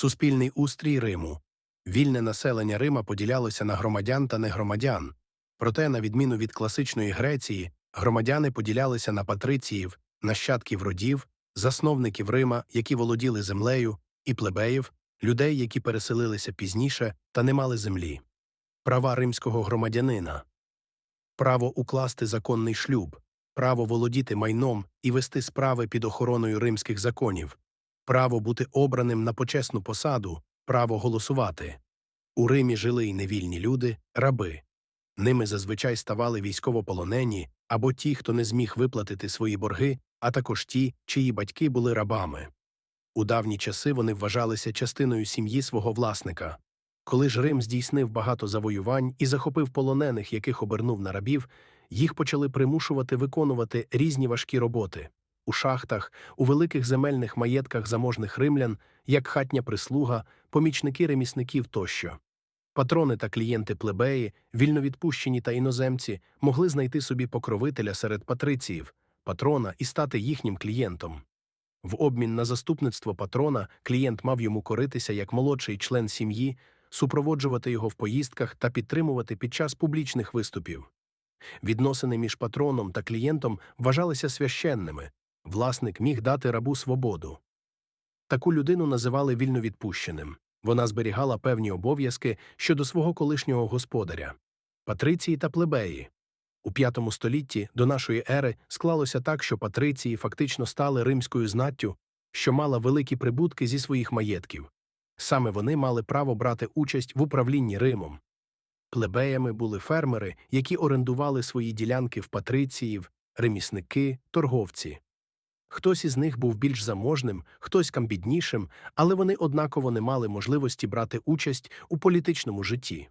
Суспільний устрій Риму. Вільне населення Рима поділялося на громадян та негромадян. Проте, на відміну від класичної Греції, громадяни поділялися на патриціїв, нащадків родів, засновників Рима, які володіли землею, і плебеїв, людей, які переселилися пізніше та не мали землі. Права римського громадянина. Право укласти законний шлюб, право володіти майном і вести справи під охороною римських законів, право бути обраним на почесну посаду, право голосувати. У Римі жили й невільні люди, раби. Ними зазвичай ставали військовополонені або ті, хто не зміг виплатити свої борги, а також ті, чиї батьки були рабами. У давні часи вони вважалися частиною сім'ї свого власника. Коли ж Рим здійснив багато завоювань і захопив полонених, яких обернув на рабів, їх почали примушувати виконувати різні важкі роботи у шахтах, у великих земельних маєтках заможних римлян, як хатня прислуга, помічники ремісників тощо. Патрони та клієнти плебеї, вільновідпущені та іноземці, могли знайти собі покровителя серед патриціїв, патрона і стати їхнім клієнтом. В обмін на заступництво патрона клієнт мав йому коритися як молодший член сім'ї, супроводжувати його в поїздках та підтримувати під час публічних виступів. Відносини між патроном та клієнтом вважалися священними, власник міг дати рабу свободу. Таку людину називали вільновідпущеним. Вона зберігала певні обов'язки щодо свого колишнього господаря. Патриції та плебеї. У V столітті до нашої ери склалося так, що патриції фактично стали римською знаттю, що мала великі прибутки зі своїх маєтків. Саме вони мали право брати участь в управлінні Римом. Плебеями були фермери, які орендували свої ділянки в патриціїв, ремісники, торговці. Хтось із них був більш заможним, хтось камбіднішим, але вони однаково не мали можливості брати участь у політичному житті.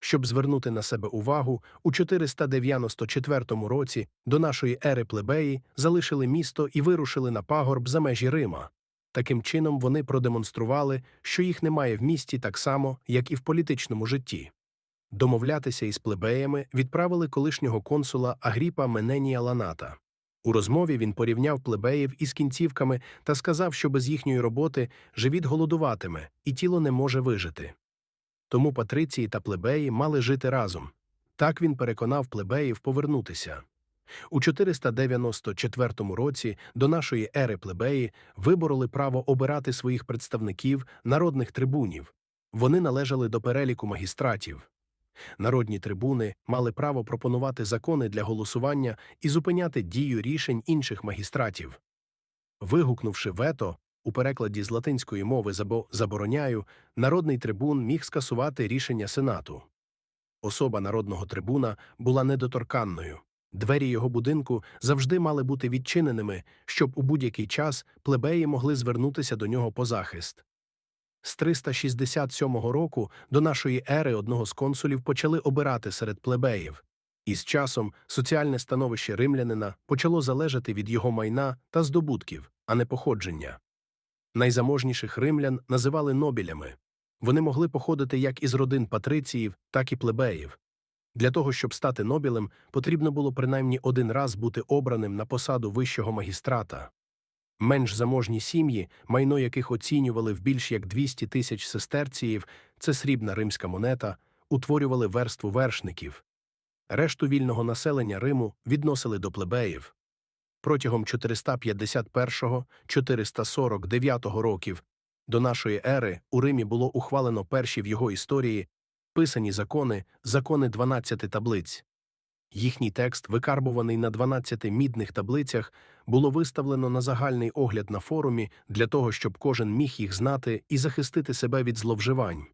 Щоб звернути на себе увагу, у 494 році до нашої ери плебеї залишили місто і вирушили на пагорб за межі Рима. Таким чином вони продемонстрували, що їх немає в місті так само, як і в політичному житті. Домовлятися із плебеями відправили колишнього консула Агріпа Мененія Ланата. У розмові він порівняв плебеїв із кінцівками та сказав, що без їхньої роботи живіт голодуватиме і тіло не може вижити. Тому патриції та плебеї мали жити разом. Так він переконав плебеїв повернутися. У 494 році до нашої ери плебеї вибороли право обирати своїх представників, народних трибунів. Вони належали до переліку магістратів. Народні трибуни мали право пропонувати закони для голосування і зупиняти дію рішень інших магістратів. Вигукнувши вето, у перекладі з латинської мови забороняю, народний трибун міг скасувати рішення Сенату. Особа народного трибуна була недоторканною. Двері його будинку завжди мали бути відчиненими, щоб у будь-який час плебеї могли звернутися до нього по захист. З 367 року до нашої ери одного з консулів почали обирати серед плебеїв, і з часом соціальне становище римлянина почало залежати від його майна та здобутків, а не походження. Найзаможніших римлян називали нобілями. Вони могли походити як із родин патриціїв, так і плебеїв. Для того, щоб стати нобілем, потрібно було принаймні один раз бути обраним на посаду вищого магістрата. Менш заможні сім'ї, майно яких оцінювали в більш як 200 тисяч сестерціїв, це срібна римська монета, утворювали верству вершників. Решту вільного населення Риму відносили до плебеїв. Протягом 451-449 років до нашої ери у Римі було ухвалено перші в його історії писані закони, закони 12 таблиць. Їхній текст, викарбуваний на 12 мідних таблицях, було виставлено на загальний огляд на форумі для того, щоб кожен міг їх знати і захистити себе від зловживань.